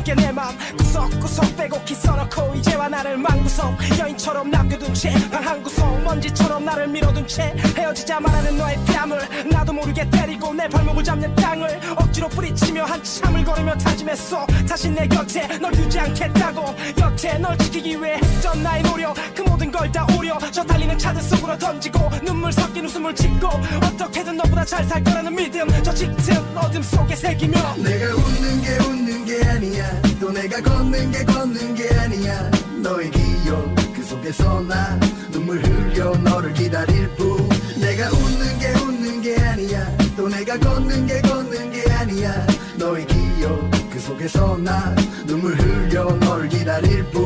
넘게 내맘 구석구석 빼곡히 써놓고 이제와 나를 망구석 여인처럼 남겨둔 채방한 구석 먼지처럼 나를 밀어둔 채 헤어지자 말하는 너의 뺨을 나도 모르게 때리고 내 발목을 잡는 땅을 억지로 뿌리치며 한참을 걸으며 다짐했어. 다시 내 곁에 널 두지 않겠다고. 여태 널 지키기 위해 했던 나의 노력 그 모든 걸 다 오려. 저 달리는 차들 속으로 던지고 눈물 섞인 웃음을 짓고 어떻게든 너보다 잘 살 거라는 믿음. 저 짙은 어둠 속에 새기며 내가 웃는 게 아니야. 또 내가 걷는 게 걷는 게 아니야. 너의 기억 그 속에서 나 눈물 흘려 너를 기다릴 뿐. 내가 웃는 게 웃는 게 아니야. 또 내가 걷는 게 걷는 게 아니야. 너의 기억 그 속에서 나 눈물 흘려 너를 기다릴 뿐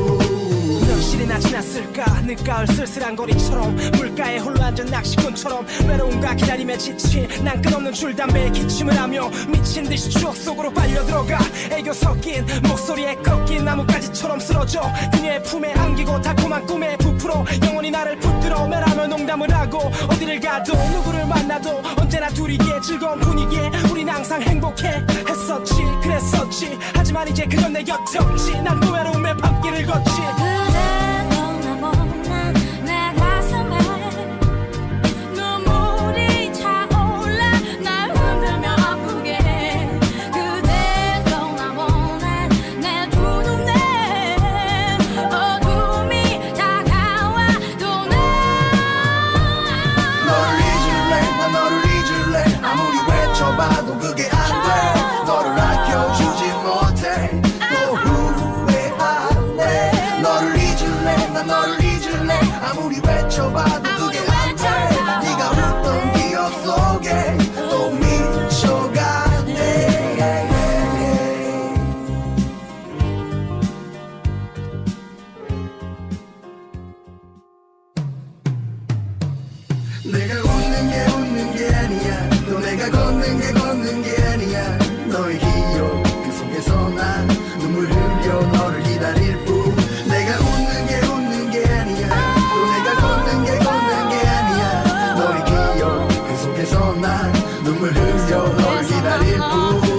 지났을까? 늦가을 쓸쓸한 거리처럼 물가에 홀로 앉은 낚시꾼처럼 외로움과 기다림에 지친 난 끝없는 줄담배에 기침을 하며 미친 듯이 추억 속으로 빨려 들어가. 애교 섞인 목소리에 꺾인 나뭇가지처럼 쓰러져 그녀의 품에 안기고 달콤한 꿈에 부풀어 영원히 나를 붙들어 매라며 농담을 하고 어디를 가도 누구를 만나도 언제나 둘이게 즐거운 분위기에 우린 항상 행복해 했었지 그랬었지. 하지만 이제 그건 내 곁에 없지. 난 또 외로움의 밤길을 걷지 그 내가 웃는 게 웃는 게 아니야. 또 내가 걷는 게 걷는 게 아니야. 너의 기억 그 속에서 나 눈물 흘려 너를 기다릴 뿐. 내가 걷는 게 아니야. 너의 기억 그 속에서 나 눈물 흘려 널 기다릴 뿐.